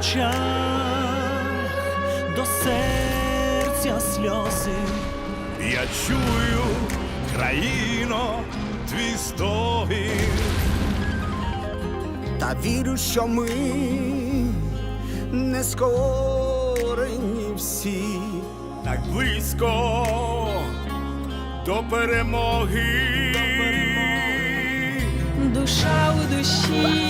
очах, до серця сльози. Я чую, країно, твій стогін. Та вірю, що ми не скорені всі. так близько до перемоги. душа у душі,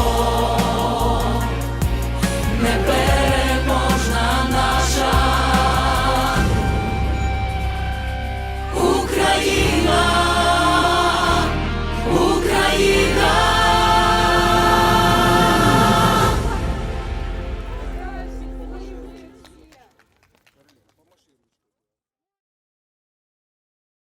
Daddy.